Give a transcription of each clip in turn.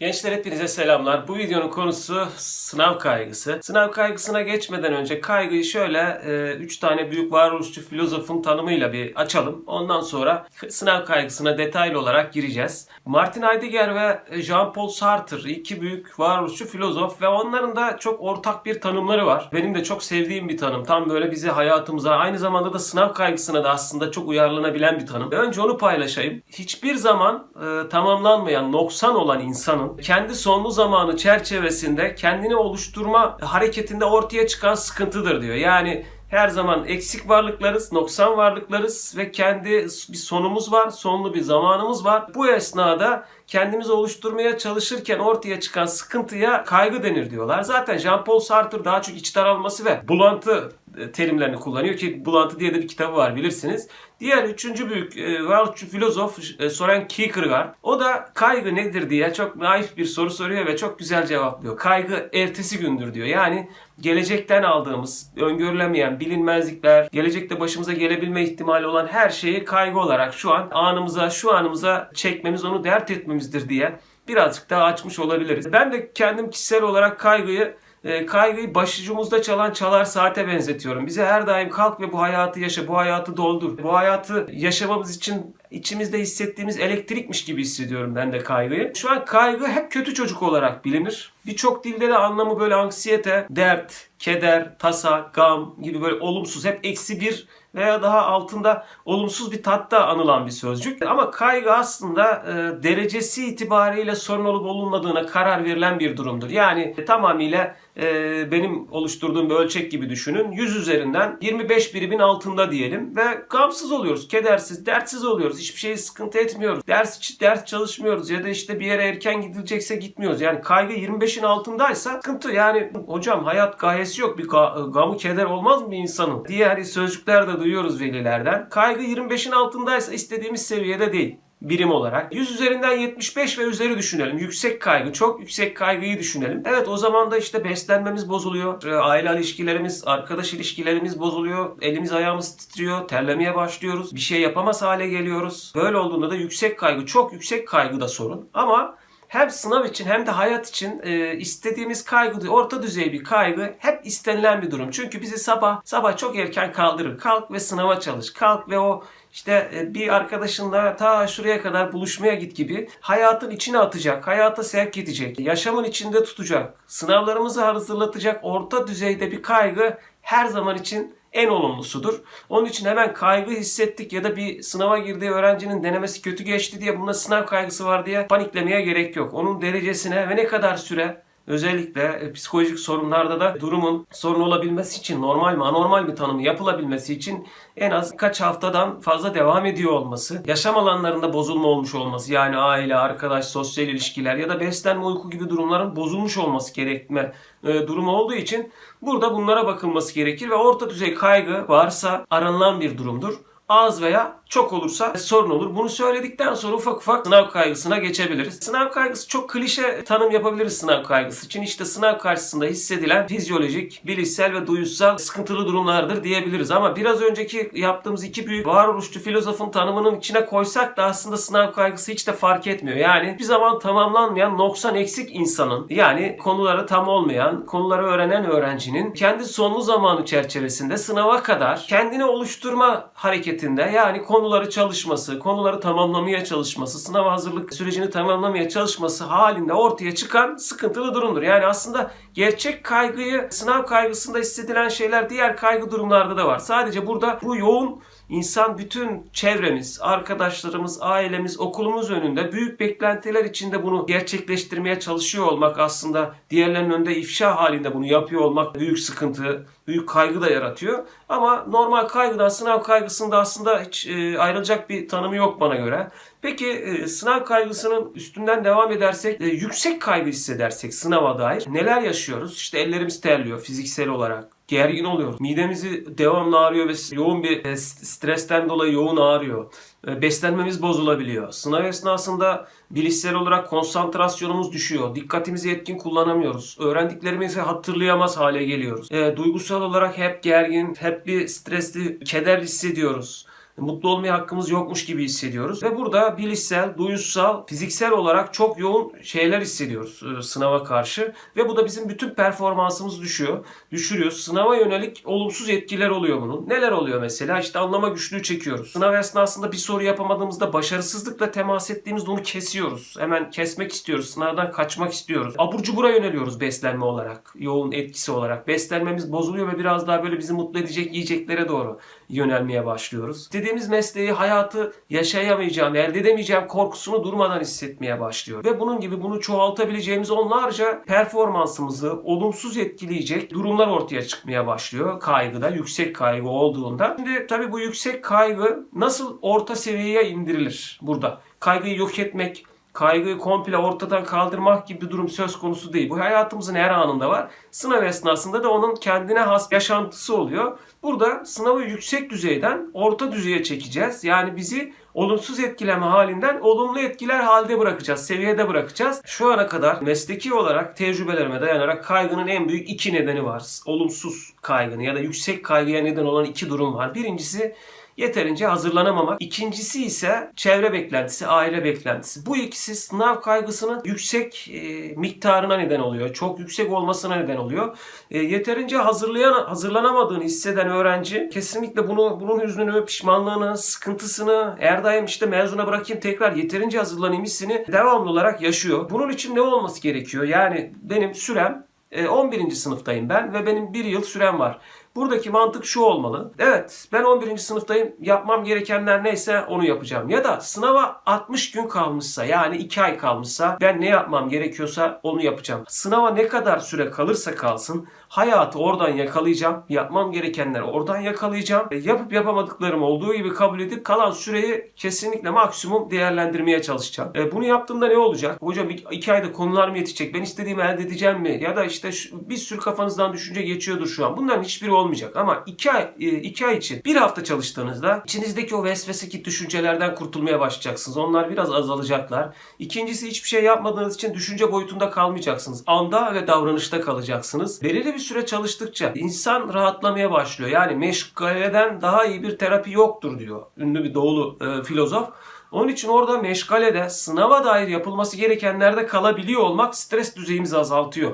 Gençler hepinize selamlar. Bu videonun konusu sınav kaygısı. Sınav kaygısına geçmeden önce kaygıyı şöyle 3 tane büyük varoluşçu filozofun tanımıyla bir açalım. Ondan sonra sınav kaygısına detaylı olarak gireceğiz. Martin Heidegger ve Jean-Paul Sartre iki büyük varoluşçu filozof ve onların da çok ortak bir tanımları var. Benim de çok sevdiğim bir tanım. Tam böyle bizi hayatımıza aynı zamanda da sınav kaygısına da aslında çok uyarlanabilen bir tanım. Önce onu paylaşayım. Hiçbir zaman e, tamamlanmayan, noksan olan insanın kendi sonlu zamanı çerçevesinde kendini oluşturma hareketinde ortaya çıkan sıkıntıdır diyor. Yani her zaman eksik varlıklarız, noksan varlıklarız ve kendi bir sonumuz var, sonlu bir zamanımız var. Bu esnada kendimizi oluşturmaya çalışırken ortaya çıkan sıkıntıya kaygı denir diyorlar. Zaten Jean-Paul Sartre daha çok iç daralması ve bulantı e, terimlerini kullanıyor ki Bulantı diye de bir kitabı var bilirsiniz. Diğer üçüncü büyük e, varoluşçu filozof e, Soren Kierkegaard. O da kaygı nedir diye çok naif bir soru soruyor ve çok güzel cevaplıyor. Kaygı ertesi gündür diyor. Yani gelecekten aldığımız öngörülemeyen bilinmezlikler, gelecekte başımıza gelebilme ihtimali olan her şeyi kaygı olarak şu an anımıza, şu anımıza çekmemiz, onu dert etmemizdir diye birazcık daha açmış olabiliriz. Ben de kendim kişisel olarak kaygıyı e, kaygıyı başucumuzda çalan çalar saate benzetiyorum. Bize her daim kalk ve bu hayatı yaşa, bu hayatı doldur. Bu hayatı yaşamamız için içimizde hissettiğimiz elektrikmiş gibi hissediyorum ben de kaygıyı. Şu an kaygı hep kötü çocuk olarak bilinir. Birçok dilde de anlamı böyle anksiyete, dert, keder, tasa, gam gibi böyle olumsuz hep eksi bir veya daha altında olumsuz bir tatta anılan bir sözcük. Ama kaygı aslında e, derecesi itibariyle sorun olup olunmadığına karar verilen bir durumdur. Yani tamamıyla e, benim oluşturduğum bir ölçek gibi düşünün. 100 üzerinden 25 birimin altında diyelim ve gamsız oluyoruz, kedersiz, dertsiz oluyoruz. Hiçbir şeyi sıkıntı etmiyoruz. Ders ders çalışmıyoruz ya da işte bir yere erken gidilecekse gitmiyoruz. Yani kaygı 25'in altındaysa sıkıntı. Yani hocam hayat gayesi yok. Bir ga- gamı keder olmaz mı insanın? Diğer sözcükler de duyuyoruz velilerden. Kaygı 25'in altındaysa istediğimiz seviyede değil birim olarak. 100 üzerinden 75 ve üzeri düşünelim. Yüksek kaygı, çok yüksek kaygıyı düşünelim. Evet o zaman da işte beslenmemiz bozuluyor. Ee, Aile ilişkilerimiz, arkadaş ilişkilerimiz bozuluyor. Elimiz ayağımız titriyor. Terlemeye başlıyoruz. Bir şey yapamaz hale geliyoruz. Böyle olduğunda da yüksek kaygı, çok yüksek kaygı da sorun. Ama hem sınav için hem de hayat için e, istediğimiz kaygı, orta düzey bir kaygı hep istenilen bir durum. Çünkü bizi sabah sabah çok erken kaldırır. Kalk ve sınava çalış. Kalk ve o işte e, bir arkadaşınla ta şuraya kadar buluşmaya git gibi hayatın içine atacak, hayata sevk edecek, yaşamın içinde tutacak, sınavlarımızı hazırlatacak orta düzeyde bir kaygı her zaman için en olumlusudur. Onun için hemen kaygı hissettik ya da bir sınava girdiği öğrencinin denemesi kötü geçti diye bunda sınav kaygısı var diye paniklemeye gerek yok. Onun derecesine ve ne kadar süre Özellikle e, psikolojik sorunlarda da durumun sorun olabilmesi için normal mi anormal mi tanımı yapılabilmesi için en az kaç haftadan fazla devam ediyor olması, yaşam alanlarında bozulma olmuş olması yani aile, arkadaş, sosyal ilişkiler ya da beslenme, uyku gibi durumların bozulmuş olması gerekme e, durumu olduğu için burada bunlara bakılması gerekir ve orta düzey kaygı varsa aranılan bir durumdur. Az veya çok olursa sorun olur. Bunu söyledikten sonra ufak ufak sınav kaygısına geçebiliriz. Sınav kaygısı çok klişe tanım yapabiliriz sınav kaygısı için. İşte sınav karşısında hissedilen fizyolojik, bilişsel ve duyusal sıkıntılı durumlardır diyebiliriz. Ama biraz önceki yaptığımız iki büyük varoluşçu filozofun tanımının içine koysak da aslında sınav kaygısı hiç de fark etmiyor. Yani bir zaman tamamlanmayan noksan eksik insanın yani konuları tam olmayan, konuları öğrenen öğrencinin kendi sonlu zamanı çerçevesinde sınava kadar kendini oluşturma hareketinde yani konuları çalışması, konuları tamamlamaya çalışması, sınav hazırlık sürecini tamamlamaya çalışması halinde ortaya çıkan sıkıntılı durumdur. Yani aslında gerçek kaygıyı sınav kaygısında hissedilen şeyler diğer kaygı durumlarda da var. Sadece burada bu yoğun insan bütün çevremiz, arkadaşlarımız, ailemiz, okulumuz önünde büyük beklentiler içinde bunu gerçekleştirmeye çalışıyor olmak aslında diğerlerinin önünde ifşa halinde bunu yapıyor olmak büyük sıkıntı, büyük kaygı da yaratıyor. Ama normal kaygıdan sınav kaygısında aslında hiç e, ayrılacak bir tanımı yok bana göre. Peki e, sınav kaygısının üstünden devam edersek, e, yüksek kaygı hissedersek sınava dair neler yaşıyoruz? İşte ellerimiz terliyor fiziksel olarak gergin oluyoruz. Midemizi devamlı ağrıyor ve yoğun bir e, stresten dolayı yoğun ağrıyor. E, Beslenmemiz bozulabiliyor. Sınav esnasında bilişsel olarak konsantrasyonumuz düşüyor. Dikkatimizi etkin kullanamıyoruz. Öğrendiklerimizi hatırlayamaz hale geliyoruz. E, duygusal olarak hep gergin, hep bir stresli, keder hissediyoruz. Mutlu olmaya hakkımız yokmuş gibi hissediyoruz. Ve burada bilişsel, duyusal, fiziksel olarak çok yoğun şeyler hissediyoruz e, sınava karşı. Ve bu da bizim bütün performansımız düşüyor. Düşürüyor. Sınava yönelik olumsuz etkiler oluyor bunun. Neler oluyor mesela? İşte anlama güçlüğü çekiyoruz. Sınav esnasında bir soru yapamadığımızda başarısızlıkla temas ettiğimizde onu kesiyoruz. Hemen kesmek istiyoruz. Sınavdan kaçmak istiyoruz. Abur cubura yöneliyoruz beslenme olarak. Yoğun etkisi olarak. Beslenmemiz bozuluyor ve biraz daha böyle bizi mutlu edecek yiyeceklere doğru yönelmeye başlıyoruz. İstediğimiz mesleği, hayatı yaşayamayacağım, elde edemeyeceğim korkusunu durmadan hissetmeye başlıyor. Ve bunun gibi bunu çoğaltabileceğimiz onlarca performansımızı olumsuz etkileyecek durumlar ortaya çıkmaya başlıyor. Kaygıda, yüksek kaygı olduğunda. Şimdi tabii bu yüksek kaygı nasıl orta seviyeye indirilir burada? Kaygıyı yok etmek, kaygıyı komple ortadan kaldırmak gibi bir durum söz konusu değil. Bu hayatımızın her anında var. Sınav esnasında da onun kendine has yaşantısı oluyor. Burada sınavı yüksek düzeyden orta düzeye çekeceğiz. Yani bizi olumsuz etkileme halinden olumlu etkiler halde bırakacağız, seviyede bırakacağız. Şu ana kadar mesleki olarak tecrübelerime dayanarak kaygının en büyük iki nedeni var. Olumsuz kaygının ya da yüksek kaygıya neden olan iki durum var. Birincisi yeterince hazırlanamamak. İkincisi ise çevre beklentisi, aile beklentisi. Bu ikisi sınav kaygısının yüksek e, miktarına neden oluyor. Çok yüksek olmasına neden oluyor. E, yeterince hazırlayan hazırlanamadığını hisseden öğrenci kesinlikle bunu bunun hüznünü, pişmanlığını, sıkıntısını eğer daim işte mezuna bırakayım tekrar yeterince hazırlanayım hissini devamlı olarak yaşıyor. Bunun için ne olması gerekiyor? Yani benim sürem e, 11. sınıftayım ben ve benim bir yıl sürem var. Buradaki mantık şu olmalı. Evet ben 11. sınıftayım. Yapmam gerekenler neyse onu yapacağım. Ya da sınava 60 gün kalmışsa yani 2 ay kalmışsa ben ne yapmam gerekiyorsa onu yapacağım. Sınava ne kadar süre kalırsa kalsın hayatı oradan yakalayacağım. Yapmam gerekenleri oradan yakalayacağım. E, yapıp yapamadıklarım olduğu gibi kabul edip kalan süreyi kesinlikle maksimum değerlendirmeye çalışacağım. E, bunu yaptığımda ne olacak? Hocam 2 ayda konular mı yetişecek? Ben istediğimi elde edeceğim mi? Ya da işte şu, bir sürü kafanızdan düşünce geçiyordur şu an. Bunların hiçbiri olmayacak. Ama 2 ay, 2 ay için bir hafta çalıştığınızda içinizdeki o vesveseki düşüncelerden kurtulmaya başlayacaksınız. Onlar biraz azalacaklar. İkincisi hiçbir şey yapmadığınız için düşünce boyutunda kalmayacaksınız. Anda ve davranışta kalacaksınız. Belirli bir süre çalıştıkça insan rahatlamaya başlıyor. Yani meşgaleden daha iyi bir terapi yoktur diyor ünlü bir doğulu e, filozof. Onun için orada meşgalede sınava dair yapılması gerekenlerde kalabiliyor olmak stres düzeyimizi azaltıyor.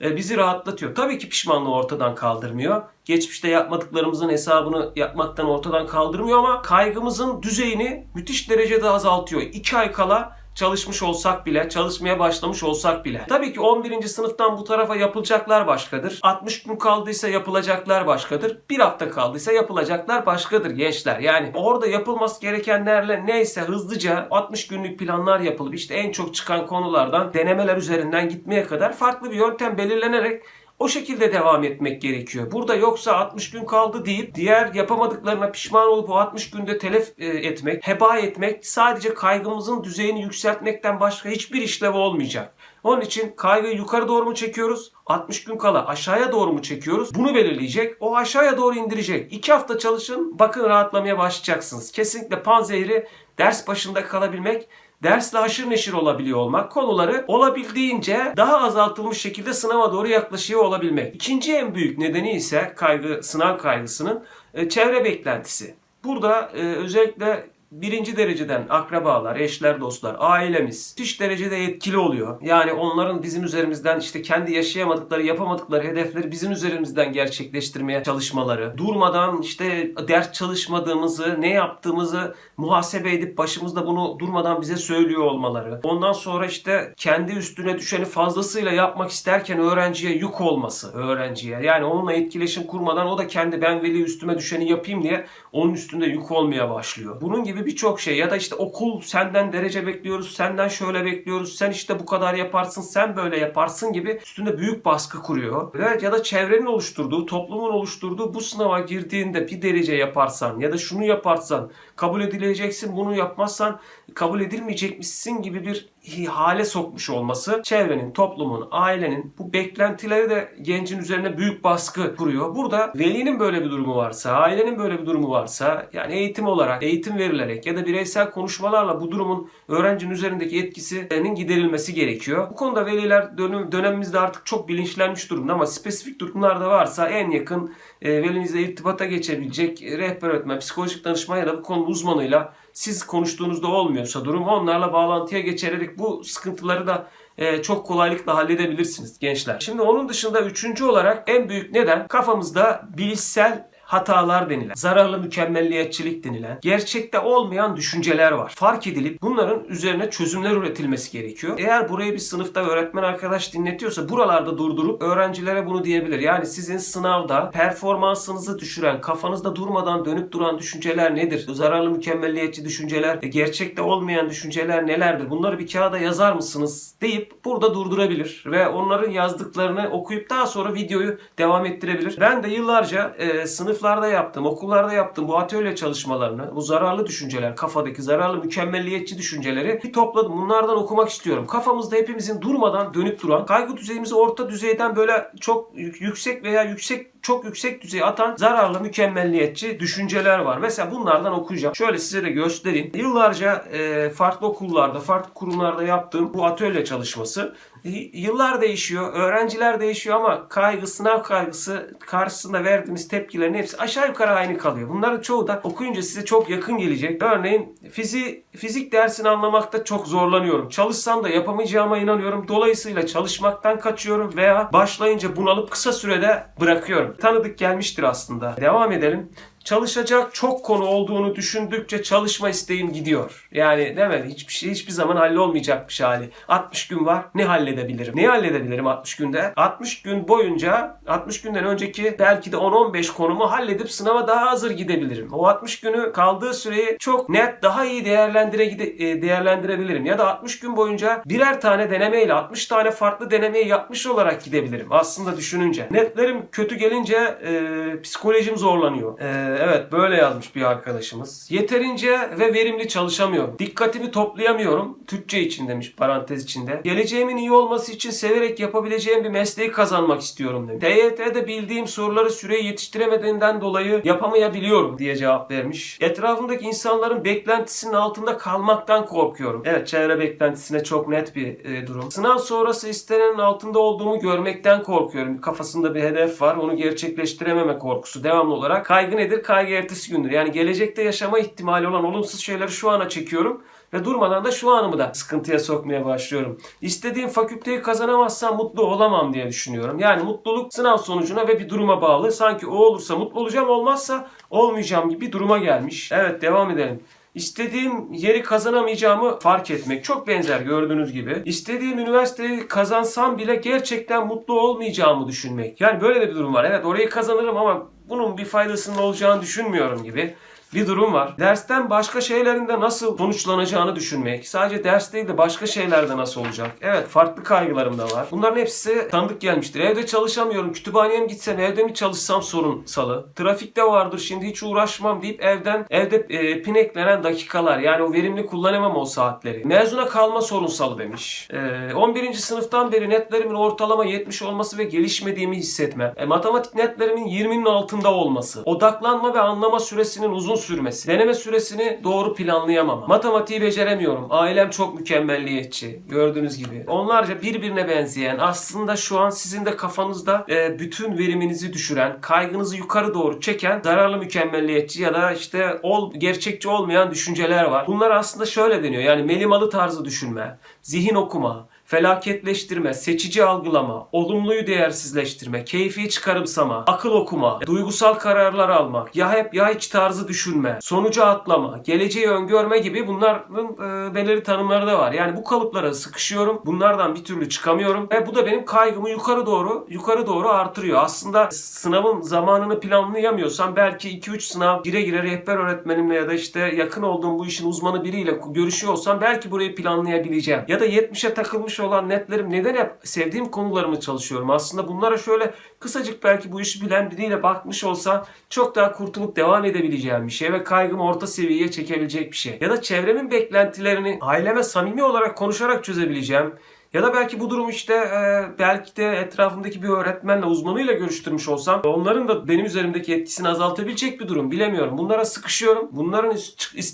E, bizi rahatlatıyor. Tabii ki pişmanlığı ortadan kaldırmıyor. Geçmişte yapmadıklarımızın hesabını yapmaktan ortadan kaldırmıyor ama kaygımızın düzeyini müthiş derecede azaltıyor. 2 ay kala çalışmış olsak bile, çalışmaya başlamış olsak bile. Tabii ki 11. sınıftan bu tarafa yapılacaklar başkadır. 60 gün kaldıysa yapılacaklar başkadır. Bir hafta kaldıysa yapılacaklar başkadır gençler. Yani orada yapılması gerekenlerle neyse hızlıca 60 günlük planlar yapılıp işte en çok çıkan konulardan denemeler üzerinden gitmeye kadar farklı bir yöntem belirlenerek o şekilde devam etmek gerekiyor. Burada yoksa 60 gün kaldı deyip diğer yapamadıklarına pişman olup o 60 günde telef e, etmek, heba etmek sadece kaygımızın düzeyini yükseltmekten başka hiçbir işlevi olmayacak. Onun için kaygıyı yukarı doğru mu çekiyoruz? 60 gün kala aşağıya doğru mu çekiyoruz? Bunu belirleyecek. O aşağıya doğru indirecek. 2 hafta çalışın. Bakın rahatlamaya başlayacaksınız. Kesinlikle panzehri ders başında kalabilmek dersle haşır neşir olabiliyor olmak, konuları olabildiğince daha azaltılmış şekilde sınava doğru yaklaşıyor olabilmek. İkinci en büyük nedeni ise kaygı, sınav kaygısının e, çevre beklentisi. Burada e, özellikle birinci dereceden akrabalar, eşler, dostlar, ailemiz müthiş derecede etkili oluyor. Yani onların bizim üzerimizden işte kendi yaşayamadıkları, yapamadıkları hedefleri bizim üzerimizden gerçekleştirmeye çalışmaları, durmadan işte ders çalışmadığımızı, ne yaptığımızı muhasebe edip başımızda bunu durmadan bize söylüyor olmaları. Ondan sonra işte kendi üstüne düşeni fazlasıyla yapmak isterken öğrenciye yük olması, öğrenciye. Yani onunla etkileşim kurmadan o da kendi ben veli üstüme düşeni yapayım diye onun üstünde yük olmaya başlıyor. Bunun gibi birçok şey ya da işte okul senden derece bekliyoruz, senden şöyle bekliyoruz, sen işte bu kadar yaparsın, sen böyle yaparsın gibi üstünde büyük baskı kuruyor. Ve ya da çevrenin oluşturduğu, toplumun oluşturduğu bu sınava girdiğinde bir derece yaparsan ya da şunu yaparsan kabul edileceksin, bunu yapmazsan kabul edilmeyecekmişsin gibi bir hale sokmuş olması çevrenin, toplumun, ailenin bu beklentileri de gencin üzerine büyük baskı kuruyor. Burada velinin böyle bir durumu varsa, ailenin böyle bir durumu varsa yani eğitim olarak, eğitim verilerek ya da bireysel konuşmalarla bu durumun öğrencinin üzerindeki etkisinin giderilmesi gerekiyor. Bu konuda veliler dönüm, dönemimizde artık çok bilinçlenmiş durumda ama spesifik durumlarda varsa en yakın e, velinizle irtibata geçebilecek rehber öğretmen, psikolojik danışman ya da bu konunun uzmanıyla siz konuştuğunuzda olmuyorsa durum onlarla bağlantıya geçerek bu sıkıntıları da e, çok kolaylıkla halledebilirsiniz gençler. Şimdi onun dışında üçüncü olarak en büyük neden kafamızda bilişsel hatalar denilen, zararlı mükemmelliyetçilik denilen, gerçekte olmayan düşünceler var. Fark edilip bunların üzerine çözümler üretilmesi gerekiyor. Eğer burayı bir sınıfta öğretmen arkadaş dinletiyorsa buralarda durdurup öğrencilere bunu diyebilir. Yani sizin sınavda performansınızı düşüren, kafanızda durmadan dönüp duran düşünceler nedir? Zararlı mükemmelliyetçi düşünceler, e, gerçekte olmayan düşünceler nelerdir? Bunları bir kağıda yazar mısınız? deyip burada durdurabilir ve onların yazdıklarını okuyup daha sonra videoyu devam ettirebilir. Ben de yıllarca e, sınıflarda yaptım, okullarda yaptım bu atölye çalışmalarını, bu zararlı düşünceler, kafadaki zararlı mükemmelliyetçi düşünceleri bir topladım. Bunlardan okumak istiyorum. Kafamızda hepimizin durmadan dönüp duran, kaygı düzeyimizi orta düzeyden böyle çok yük- yüksek veya yüksek çok yüksek düzeye atan zararlı mükemmelliyetçi düşünceler var. Mesela bunlardan okuyacağım. Şöyle size de göstereyim. Yıllarca e, farklı okullarda, farklı kurumlarda yaptığım bu atölye çalışması yıllar değişiyor, öğrenciler değişiyor ama kaygı, sınav kaygısı karşısında verdiğimiz tepkilerin hepsi aşağı yukarı aynı kalıyor. Bunların çoğu da okuyunca size çok yakın gelecek. Örneğin fizi, fizik dersini anlamakta çok zorlanıyorum. Çalışsam da yapamayacağıma inanıyorum. Dolayısıyla çalışmaktan kaçıyorum veya başlayınca bunalıp kısa sürede bırakıyorum. Tanıdık gelmiştir aslında. Devam edelim çalışacak çok konu olduğunu düşündükçe çalışma isteğim gidiyor. Yani değil mi? Hiçbir şey hiçbir zaman hallolmayacak bir şey hali. 60 gün var. Ne halledebilirim? Neyi halledebilirim 60 günde? 60 gün boyunca 60 günden önceki belki de 10-15 konumu halledip sınava daha hazır gidebilirim. O 60 günü kaldığı süreyi çok net daha iyi değerlendire e, değerlendirebilirim. Ya da 60 gün boyunca birer tane denemeyle 60 tane farklı denemeyi yapmış olarak gidebilirim. Aslında düşününce. Netlerim kötü gelince e, psikolojim zorlanıyor. E, evet böyle yazmış bir arkadaşımız. Yeterince ve verimli çalışamıyorum. Dikkatimi toplayamıyorum. Türkçe için demiş parantez içinde. Geleceğimin iyi olması için severek yapabileceğim bir mesleği kazanmak istiyorum demiş. TYT'de bildiğim soruları süreye yetiştiremediğinden dolayı yapamayabiliyorum diye cevap vermiş. Etrafımdaki insanların beklentisinin altında kalmaktan korkuyorum. Evet çevre beklentisine çok net bir e, durum. Sınav sonrası istenenin altında olduğumu görmekten korkuyorum. Kafasında bir hedef var. Onu gerçekleştirememe korkusu. Devamlı olarak kaygı nedir? Kaygı ertesi gündür. Yani gelecekte yaşama ihtimali olan olumsuz şeyleri şu ana çekiyorum ve durmadan da şu anımı da sıkıntıya sokmaya başlıyorum. İstediğim fakülteyi kazanamazsam mutlu olamam diye düşünüyorum. Yani mutluluk sınav sonucuna ve bir duruma bağlı. Sanki o olursa mutlu olacağım, olmazsa olmayacağım gibi bir duruma gelmiş. Evet devam edelim. İstediğim yeri kazanamayacağımı fark etmek. Çok benzer gördüğünüz gibi. İstediğim üniversiteyi kazansam bile gerçekten mutlu olmayacağımı düşünmek. Yani böyle de bir durum var. Evet orayı kazanırım ama bunun bir faydasının olacağını düşünmüyorum gibi bir durum var. Dersten başka şeylerinde nasıl sonuçlanacağını düşünmek. Sadece ders değil de başka şeylerde nasıl olacak. Evet farklı kaygılarım da var. Bunların hepsi tanıdık gelmiştir. Evde çalışamıyorum. Kütüphaneye mi gitsem evde mi çalışsam sorun salı. Trafikte vardır şimdi hiç uğraşmam deyip evden evde e, pineklenen dakikalar. Yani o verimli kullanamam o saatleri. Mezuna kalma sorunsalı demiş. E, 11. sınıftan beri netlerimin ortalama 70 olması ve gelişmediğimi hissetme. E, matematik netlerimin 20'nin altında olması. Odaklanma ve anlama süresinin uzun sürmesi. Deneme süresini doğru planlayamama. Matematiği beceremiyorum. Ailem çok mükemmelliyetçi. Gördüğünüz gibi. Onlarca birbirine benzeyen aslında şu an sizin de kafanızda e, bütün veriminizi düşüren, kaygınızı yukarı doğru çeken zararlı mükemmelliyetçi ya da işte ol, gerçekçi olmayan düşünceler var. Bunlar aslında şöyle deniyor. Yani melimalı tarzı düşünme, zihin okuma, felaketleştirme, seçici algılama, olumluyu değersizleştirme, keyfi çıkarımsama, akıl okuma, duygusal kararlar almak, ya hep ya hiç tarzı düşünme, sonuca atlama, geleceği öngörme gibi bunların e, belirli tanımları da var. Yani bu kalıplara sıkışıyorum. Bunlardan bir türlü çıkamıyorum ve bu da benim kaygımı yukarı doğru yukarı doğru artırıyor. Aslında sınavın zamanını planlayamıyorsam belki 2-3 sınav gire gire rehber öğretmenimle ya da işte yakın olduğum bu işin uzmanı biriyle görüşüyor olsam belki burayı planlayabileceğim. Ya da 70'e takılmış olan netlerim neden hep sevdiğim konularımı çalışıyorum. Aslında bunlara şöyle kısacık belki bu işi bilen biriyle bakmış olsa çok daha kurtulup devam edebileceğim bir şey ve kaygımı orta seviyeye çekebilecek bir şey. Ya da çevremin beklentilerini aileme samimi olarak konuşarak çözebileceğim Ya da belki bu durum işte e, belki de etrafımdaki bir öğretmenle, uzmanıyla görüştürmüş olsam onların da benim üzerimdeki etkisini azaltabilecek bir durum. Bilemiyorum. Bunlara sıkışıyorum. Bunların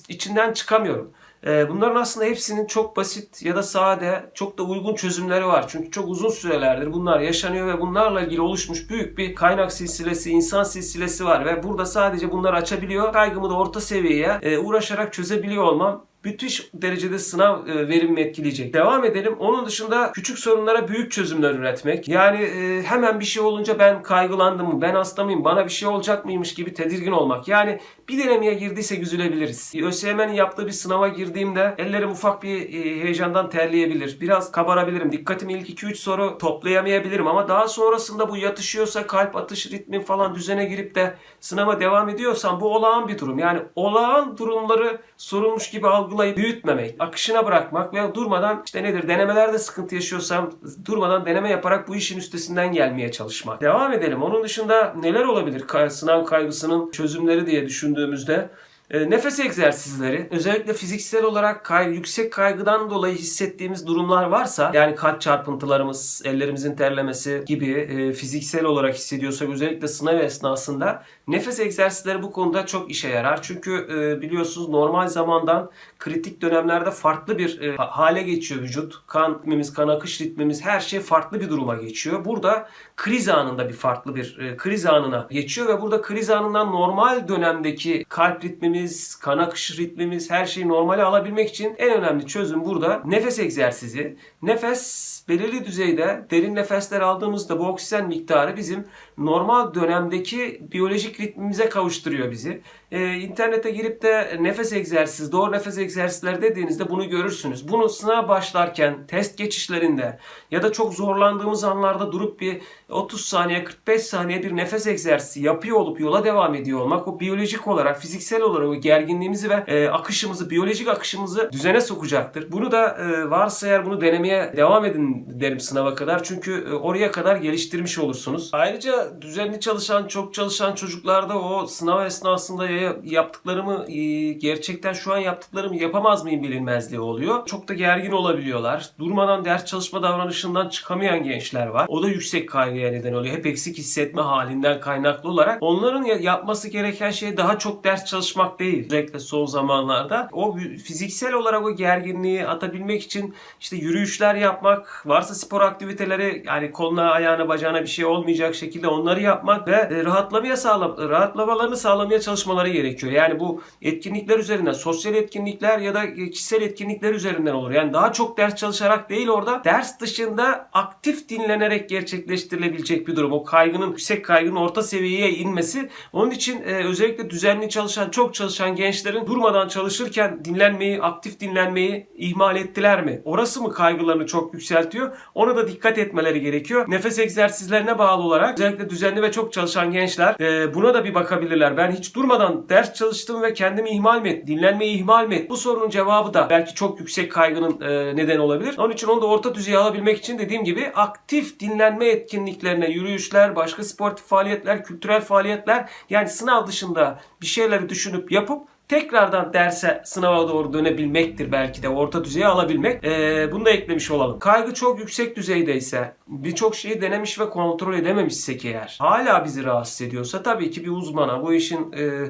içinden çıkamıyorum. Ee, Bunların aslında hepsinin çok basit ya da sade, çok da uygun çözümleri var. Çünkü çok uzun sürelerdir bunlar yaşanıyor ve bunlarla ilgili oluşmuş büyük bir kaynak silsilesi, insan silsilesi var ve burada sadece bunları açabiliyor. Kaygımı da orta seviyeye e, uğraşarak çözebiliyor olmam müthiş derecede sınav e, verimimi etkileyecek. Devam edelim. Onun dışında küçük sorunlara büyük çözümler üretmek. Yani e, hemen bir şey olunca ben kaygılandım mı, ben hasta mıyım, bana bir şey olacak mıymış gibi tedirgin olmak. Yani bir denemeye girdiysek üzülebiliriz. ÖSYM'nin yaptığı bir sınava girdiğimde ellerim ufak bir e, heyecandan terleyebilir. Biraz kabarabilirim. Dikkatimi ilk 2-3 soru toplayamayabilirim ama daha sonrasında bu yatışıyorsa kalp atış ritmi falan düzene girip de sınava devam ediyorsam bu olağan bir durum. Yani olağan durumları sorulmuş gibi algılayıp büyütmemek, akışına bırakmak ve durmadan işte nedir denemelerde sıkıntı yaşıyorsam durmadan deneme yaparak bu işin üstesinden gelmeye çalışmak. Devam edelim. Onun dışında neler olabilir sınav kaygısının çözümleri diye düşündüğümüzde e, Nefes egzersizleri özellikle fiziksel olarak kay, yüksek kaygıdan dolayı hissettiğimiz durumlar varsa yani kalp çarpıntılarımız, ellerimizin terlemesi gibi e, fiziksel olarak hissediyorsak özellikle sınav esnasında nefes egzersizleri bu konuda çok işe yarar. Çünkü e, biliyorsunuz normal zamandan kritik dönemlerde farklı bir e, ha- hale geçiyor vücut. Kan ritmimiz, kan akış ritmimiz her şey farklı bir duruma geçiyor. Burada kriz anında bir farklı bir e, kriz anına geçiyor ve burada kriz anından normal dönemdeki kalp ritmimiz, kan akış ritmimiz her şeyi normale alabilmek için en önemli çözüm burada nefes egzersizi. Nefes belirli düzeyde derin nefesler aldığımızda bu oksijen miktarı bizim normal dönemdeki biyolojik ritmimize kavuşturuyor bizi. Ee, internete girip de nefes egzersizi, doğru nefes egzersizleri dediğinizde bunu görürsünüz. Bunu sınav başlarken, test geçişlerinde ya da çok zorlandığımız anlarda durup bir 30 saniye, 45 saniye bir nefes egzersizi yapıyor olup yola devam ediyor olmak o biyolojik olarak, fiziksel olarak o gerginliğimizi ve e, akışımızı, biyolojik akışımızı düzene sokacaktır. Bunu da e, varsa eğer bunu denemeye devam edin derim sınava kadar. Çünkü e, oraya kadar geliştirmiş olursunuz. Ayrıca düzenli çalışan, çok çalışan çocuklarda o sınav esnasında ya yaptıklarımı e, gerçekten şu an yaptıklarımı yapamaz mıyım bilinmezliği oluyor. Çok da gergin olabiliyorlar. Durmadan ders çalışma davranışından çıkamayan gençler var. O da yüksek kaygıya neden oluyor. Hep eksik hissetme halinden kaynaklı olarak. Onların ya- yapması gereken şey daha çok ders çalışmak değil. Özellikle son zamanlarda. O fiziksel olarak o gerginliği atabilmek için işte yürüyüşler yapmak, varsa spor aktiviteleri yani koluna, ayağına, bacağına bir şey olmayacak şekilde onları yapmak ve e, rahatlamaya sağlam rahatlamalarını sağlamaya çalışmaları gerekiyor. Yani bu etkinlikler üzerinden, sosyal etkinlikler ya da kişisel etkinlikler üzerinden olur. Yani daha çok ders çalışarak değil orada ders dışında aktif dinlenerek gerçekleştirilebilecek bir durum. O kaygının, yüksek kaygının orta seviyeye inmesi. Onun için e, özellikle düzenli çalışan, çok çalışan gençlerin durmadan çalışırken dinlenmeyi, aktif dinlenmeyi ihmal ettiler mi? Orası mı kaygılarını çok yükseltiyor? Ona da dikkat etmeleri gerekiyor. Nefes egzersizlerine bağlı olarak özellikle düzenli ve çok çalışan gençler e, buna da bir bakabilirler. Ben hiç durmadan ders çalıştım ve kendimi ihmal mi et, dinlenmeyi ihmal mi et? Bu sorunun cevabı da belki çok yüksek kaygının e, neden olabilir. Onun için onu da orta düzeye alabilmek için dediğim gibi aktif dinlenme etkinliklerine, yürüyüşler, başka sportif faaliyetler, kültürel faaliyetler yani sınav dışında bir şeyleri düşünüp yapıp tekrardan derse sınava doğru dönebilmektir belki de orta düzeye alabilmek. Ee, bunu da eklemiş olalım. Kaygı çok yüksek düzeydeyse birçok şeyi denemiş ve kontrol edememişsek eğer hala bizi rahatsız ediyorsa tabii ki bir uzmana bu işin e,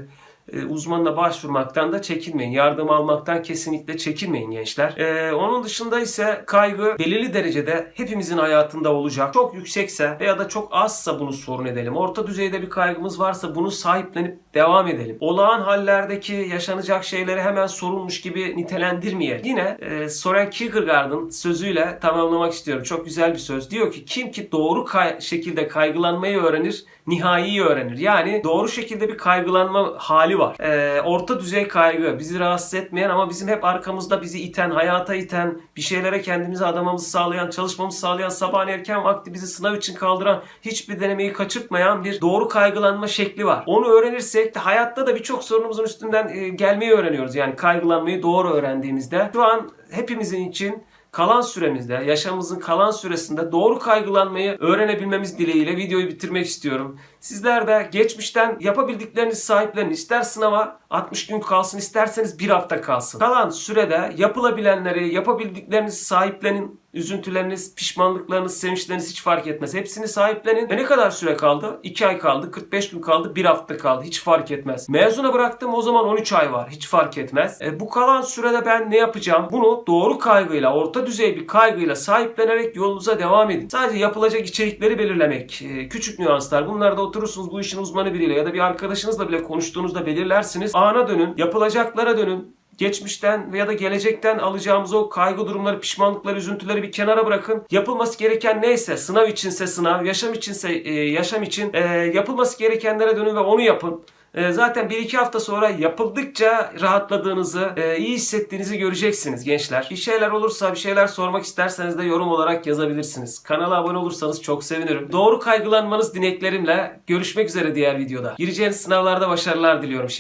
uzmanına başvurmaktan da çekinmeyin. Yardım almaktan kesinlikle çekinmeyin gençler. E, onun dışında ise kaygı belirli derecede hepimizin hayatında olacak. Çok yüksekse veya da çok azsa bunu sorun edelim. Orta düzeyde bir kaygımız varsa bunu sahiplenip devam edelim. Olağan hallerdeki yaşanacak şeyleri hemen sorulmuş gibi nitelendirmeyelim. Yine e, Soren Kierkegaard'ın sözüyle tamamlamak istiyorum. Çok güzel bir söz. Diyor ki kim ki doğru kay- şekilde kaygılanmayı öğrenir, nihaiyi öğrenir. Yani doğru şekilde bir kaygılanma hali var. E, orta düzey kaygı bizi rahatsız etmeyen ama bizim hep arkamızda bizi iten, hayata iten, bir şeylere kendimizi adamamızı sağlayan, çalışmamızı sağlayan, sabahın erken vakti bizi sınav için kaldıran, hiçbir denemeyi kaçırtmayan bir doğru kaygılanma şekli var. Onu öğrenirsek de hayatta da birçok sorunumuzun üstünden e, gelmeyi öğreniyoruz. Yani kaygılanmayı doğru öğrendiğimizde. Şu an hepimizin için kalan süremizde, yaşamımızın kalan süresinde doğru kaygılanmayı öğrenebilmemiz dileğiyle videoyu bitirmek istiyorum. Sizler de geçmişten yapabildiklerinizi sahiplenin. İster sınava 60 gün kalsın isterseniz bir hafta kalsın. Kalan sürede yapılabilenleri, yapabildiklerinizi sahiplenin. Üzüntüleriniz, pişmanlıklarınız, sevinçleriniz hiç fark etmez. Hepsini sahiplenin. Ve ne kadar süre kaldı? 2 ay kaldı, 45 gün kaldı, 1 hafta kaldı. Hiç fark etmez. Mezuna bıraktım o zaman 13 ay var. Hiç fark etmez. E, bu kalan sürede ben ne yapacağım? Bunu doğru kaygıyla, orta düzey bir kaygıyla sahiplenerek yolunuza devam edin. Sadece yapılacak içerikleri belirlemek. e, küçük nüanslar. Bunlarda oturursunuz bu işin uzmanı biriyle ya da bir arkadaşınızla bile konuştuğunuzda belirlersiniz. Ana dönün, yapılacaklara dönün geçmişten veya da gelecekten alacağımız o kaygı durumları, pişmanlıkları, üzüntüleri bir kenara bırakın. Yapılması gereken neyse, sınav içinse sınav, yaşam içinse e, yaşam için e, yapılması gerekenlere dönün ve onu yapın. E, zaten 1-2 hafta sonra yapıldıkça rahatladığınızı, e, iyi hissettiğinizi göreceksiniz gençler. Bir şeyler olursa, bir şeyler sormak isterseniz de yorum olarak yazabilirsiniz. Kanala abone olursanız çok sevinirim. Doğru kaygılanmanız dileklerimle görüşmek üzere diğer videoda. Gireceğiniz sınavlarda başarılar diliyorum şimdi.